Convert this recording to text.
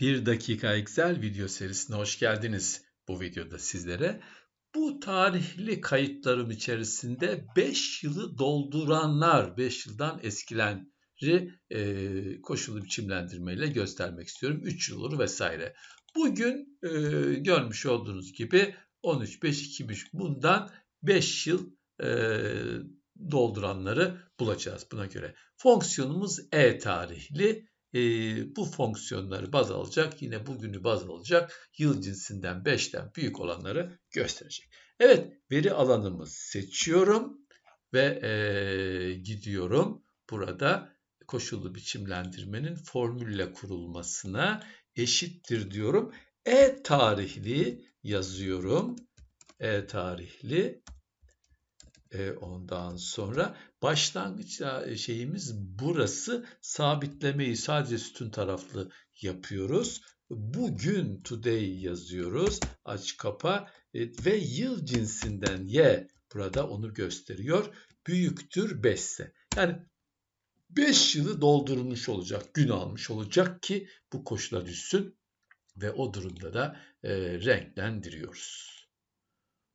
1 dakika Excel video serisine hoş geldiniz. Bu videoda sizlere bu tarihli kayıtlarım içerisinde 5 yılı dolduranlar, 5 yıldan eskilenleri e, koşulu biçimlendirmeyle göstermek istiyorum. 3 yıl olur vesaire. Bugün e, görmüş olduğunuz gibi 13-5-2003 bundan 5 yıl e, dolduranları bulacağız buna göre. Fonksiyonumuz e tarihli e, bu fonksiyonları baz alacak. Yine bugünü baz alacak. Yıl cinsinden 5'ten büyük olanları gösterecek. Evet veri alanımı seçiyorum ve e, gidiyorum. Burada koşullu biçimlendirmenin formülle kurulmasına eşittir diyorum. E tarihli yazıyorum. E tarihli ondan sonra başlangıç e, şeyimiz burası sabitlemeyi sadece sütun taraflı yapıyoruz. Bugün today yazıyoruz. Aç kapa e, ve yıl cinsinden y burada onu gösteriyor. Büyüktür 5 ise. Yani 5 yılı doldurmuş olacak, gün almış olacak ki bu koşula düşsün ve o durumda da e, renklendiriyoruz.